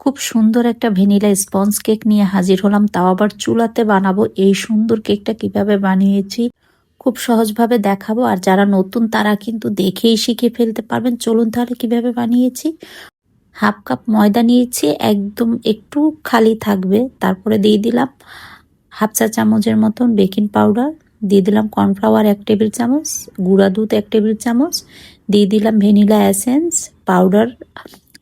খুব সুন্দর একটা ভ্যানিলা স্পঞ্জ কেক নিয়ে হাজির হলাম। তাও আবার চুলাতে বানাবো। এই সুন্দর কেকটা কীভাবে বানিয়েছি খুব সহজভাবে দেখাবো। আর যারা নতুন, তারা কিন্তু দেখেই শিখে ফেলতে পারবেন। চলুন তাহলে কীভাবে বানিয়েছি? হাফ কাপ ময়দা নিয়েছি, একদম একটু খালি থাকবে। তারপরে দিয়ে দিলাম হাফ চা চামচের মতন বেকিং পাউডার। দিয়ে দিলাম কর্নফ্লাওয়ার এক টেবিল চামচ, গুঁড়া দুধ এক টেবিল চামচ। দিয়ে দিলাম ভ্যানিলা এসেন্স, পাউডার,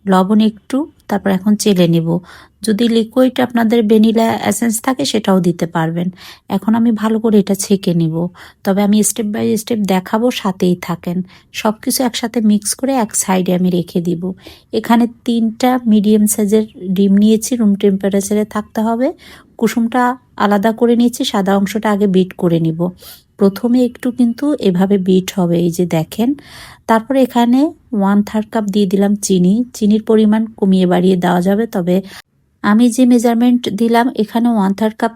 লবণ একটু। তারপর এখন চেলে নেব। যদি লিকুইড আপনাদের ভ্যানিলা অ্যাসেন্স থাকে সেটাও দিতে পারবেন। এখন আমি ভালো করে এটা ছেঁকে নিব। তবে আমি স্টেপ বাই স্টেপ দেখাবো, সাথেই থাকেন। সব কিছু একসাথে মিক্স করে এক সাইডে আমি রেখে দিব। এখানে তিনটা মিডিয়াম সাইজের ডিম নিয়েছি রুম টেম্পারেচারে থাকতে হবে। কুসুমটা আলাদা করে নিয়েছি, সাদা অংশটা আগে বিট করে নিব। প্রথমে একটু কিন্তু এভাবে বিট হবে, এই যে দেখেন। তারপরে এখানে ওয়ান থার্ড কাপ দিয়ে দিলাম চিনি। চিনির পরিমাণ কমিয়ে বাড়িয়ে দেওয়া যাবে, তবে আমি যে মেজারমেন্ট দিলাম, এখানে ওয়ান থার্ড কাপ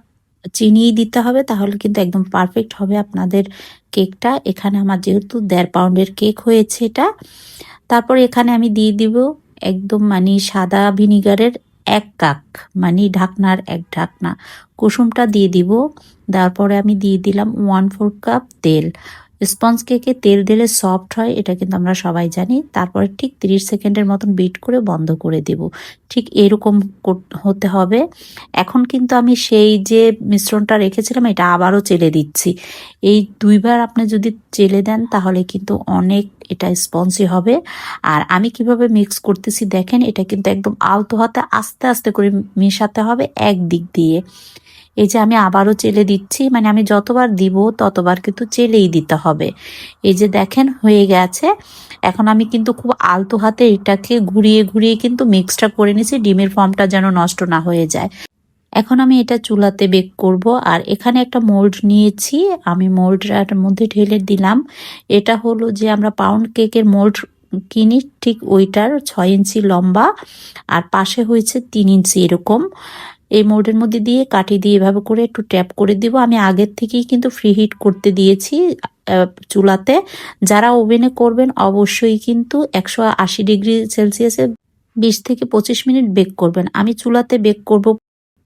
চিনিই দিতে হবে, তাহলে কিন্তু একদম পারফেক্ট হবে আপনাদের কেকটা এখানে আমার যেহেতু দেড় পাউন্ডের কেক হয়েছে এটা। তারপর এখানে আমি দিয়ে দিব একদম মানে সাদা ভিনিগারের এক কাক মানে ঢাকনার এক ঢাকনা। কুসুমটা দিয়ে দিব, তারপরে আমি দিয়ে দিলাম ওয়ান ফোর কাপ তেল। স্পঞ্জ কেকে তেল দিলে সফট হয়, এটা কিন্তু আমরা সবাই জানি। তারপরে ঠিক তিরিশ সেকেন্ডের মতন বিট করে বন্ধ করে দেব। ঠিক এরকম হতে হবে। এখন কিন্তু আমি সেই যে মিশ্রণটা রেখেছিলাম, এটা আবারও চেলে দিচ্ছি। এই দুইবার আপনি যদি চেলে দেন, তাহলে কিন্তু অনেক এটা স্পঞ্জি হবে। আর আমি কীভাবে মিক্স করতেছি দেখেন, এটা কিন্তু একদম আলতো হাতে আস্তে আস্তে করে মেশাতে হবে এক দিক দিয়ে। এই যে আমি আবারও চেলে দিচ্ছি মানে আমি যতবার দিব ততবার কিন্তু চেলেই দিতে হবে। এই যে দেখেন হয়ে গেছে। এখন আমি কিন্তু খুব আলতো হাতে এটাকে ঘুরিয়ে ঘুরিয়ে কিন্তু মিক্সটা করে নিছি ডিমের ফর্মটা যেন নষ্ট না হয়ে যায়। এখন আমি এটা চুলাতে বেক করব আর এখানে একটা মোল্ড নিয়েছি, আমি মোল্ডটার মধ্যে ঢেলে দিলাম। এটা হলো যে আমরা পাউন্ড কেকের মোল্ড কিনি, ঠিক ওইটার ছয় ইঞ্চি লম্বা আর পাশে হয়েছে তিন ইঞ্চি এরকম। এই মোল্ডের মধ্যে দিয়ে কাটি দিয়ে এভাবে করে একটু ট্যাপ করে দিব। আমি আগের থেকেই কিন্তু ফ্রি হিট করতে দিয়েছি চুলাতে। যারা ওভেনে করবেন অবশ্যই কিন্তু একশো আশি ডিগ্রি সেলসিয়াসে বিশ থেকে পঁচিশ মিনিট বেক করবেন। আমি চুলাতে বেক করব,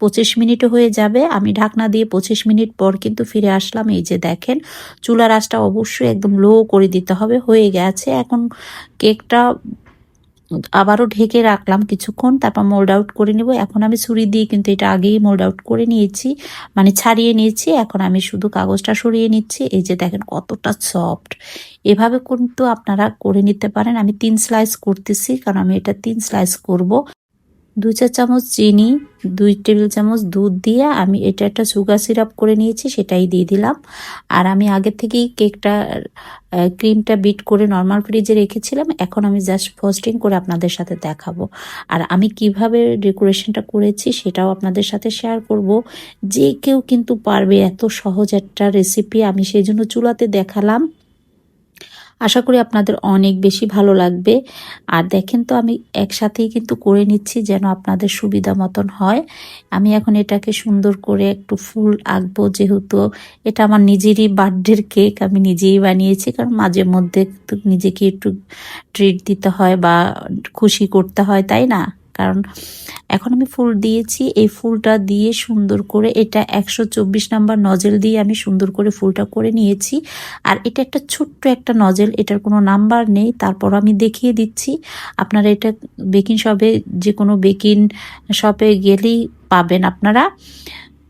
পঁচিশ মিনিটও হয়ে যাবে। আমি ঢাকনা দিয়ে পঁচিশ মিনিট পর কিন্তু ফিরে আসলাম। এই যে দেখেন, চুলার আঁচটা অবশ্যই একদম লো করে দিতে হবে। হয়ে গেছে। এখন কেকটা আবারও ঢেকে রাখলাম কিছুক্ষণ, তারপর মোল্ড আউট করে নেব। এখন আমি ছুরি দিয়ে কিন্তু এটা আগেই মোল্ড আউট করে নিয়েছি। মানে ছাড়িয়ে নিয়েছি, এখন আমি শুধু কাগজটা সরিয়ে নিচ্ছি। এই যে দেখেন কতটা সফট এভাবে কিন্তু আপনারা করে নিতে পারেন। আমি তিন স্লাইস করতেছি, কারণ আমি এটা তিন স্লাইস করব। দুই চার চামচ চিনি, দুই টেবিল চামচ দুধ দিয়ে আমি এটা একটা সুগার সিরাপ করে নিয়েছি, সেটাই দিয়ে দিলাম। আর আমি আগে থেকেই কেকটা ক্রিমটা বিট করে নর্মাল ফ্রিজে রেখেছিলাম, এখন আমি জাস্ট ফ্রস্টিং করে আপনাদের সাথে দেখাবো। আর আমি কীভাবে ডেকোরেশনটা করেছি সেটাও আপনাদের সাথে শেয়ার করব। যে কেউ কিন্তু পারবে এত সহজ একটা রেসিপি আমি সেই জন্য চুলাতে দেখালাম। আশা করি আপনাদের অনেক বেশি ভালো লাগবে। আর দেখেন তো, আমি একসাথেই কিন্তু করে নিচ্ছি যেন আপনাদের সুবিধা মতন হয়। আমি এখন এটাকে সুন্দর করে একটু ফুল আঁকবো যেহেতু এটা আমার নিজেরই বার্থডের কেক, আমি নিজেই বানিয়েছি। কারণ মাঝে মধ্যে নিজেকে একটু ট্রিট দিতে হয় বা খুশি করতে হয়, তাই না? কারণ এখন আমি ফুল দিয়েছি, এই ফুলটা দিয়ে সুন্দর করে এটা একশো চব্বিশ নাম্বার নজেল দিয়ে আমি সুন্দর করে ফুলটা করে নিয়েছি। আর এটা একটা ছোট্ট একটা নজেল, এটার কোনো নাম্বার নেই, তারপর আমি দেখিয়ে দিচ্ছি। আপনারা এটা বেকিং শপে যে কোনো বেকিং শপে গেলেই পাবেন আপনারা।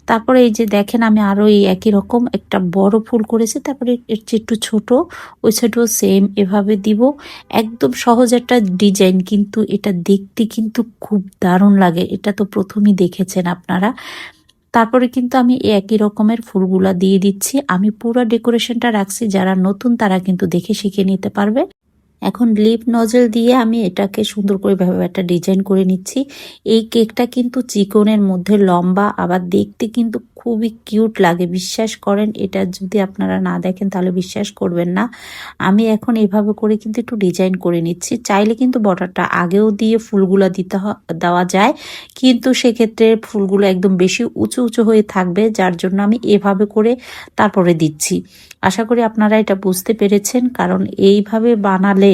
তারপরে এই যে দেখেন আমি আরও এই একই রকম একটা বড় ফুল করেছি, তারপরে এর চেয়ে একটু ছোটো, ওই সাইডও সেম এভাবে দিব। একদম সহজ একটা ডিজাইন কিন্তু এটা দেখতে কিন্তু খুব দারুণ লাগে, এটা তো প্রথমেই দেখেছেন আপনারা। তারপরে কিন্তু আমি একই রকমের ফুলগুলা দিয়ে দিচ্ছি। আমি পুরো ডেকোরেশনটা রাখছি, যারা নতুন তারা কিন্তু দেখে শিখে নিতে পারবে। এখন লিপ নজেল দিয়ে আমি এটাকে সুন্দর করে ভাবে একটা ডিজাইন করে নিচ্ছি। এই কেকটা কিন্তু চিকনের মধ্যে লম্বা, আবার দেখতে কিন্তু খুবই কিউট লাগে। বিশ্বাস করেন, এটা যদি আপনারা না দেখেন তাহলে বিশ্বাস করবেন না। আমি এখন এভাবে করে কিন্তু একটু ডিজাইন করে নিচ্ছি। চাইলে কিন্তু বর্ডারটা আগেও দিয়ে ফুলগুলো দিতে দেওয়া যায়। কিন্তু সেক্ষেত্রে ফুলগুলো একদম বেশি উঁচু উঁচু হয়ে থাকবে, যার জন্য আমি এভাবে করে তারপরে দিচ্ছি। আশা করি আপনারা এটা বুঝতে পেরেছেন, কারণ এইভাবে বানালে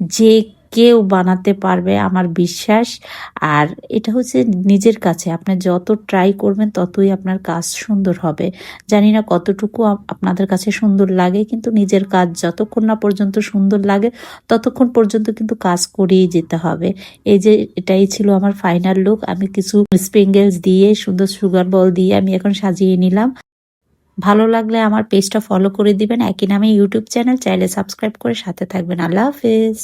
যে কেউ বানাতে পারবে আমার বিশ্বাস। আর এটা হচ্ছে নিজের কাছে। আপনি যত ট্রাই করবেন, ততই আপনার কাজ সুন্দর হবে। জানি না কতটুকু আপ- আপনাদের কাছে সুন্দর লাগে, কিন্তু নিজের কাজ যতক্ষণ না পর্যন্ত সুন্দর লাগে, ততক্ষণ পর্যন্ত কিন্তু কাজ করেই যেতে হবে। এই যে, এটাই ছিল আমার ফাইনাল লুক আমি কিছু স্প্রিঙ্গেলস দিয়ে, সুন্দর সুগার বল দিয়ে আমি এখন সাজিয়ে নিলাম। ভালো লাগলে আমার পেজটা ফলো করে দিবেন। একই নামে ইউটিউব চ্যানেল চাইলে সাবস্ক্রাইব করে সাথে থাকবেন। আল্লাহ হাফেজ।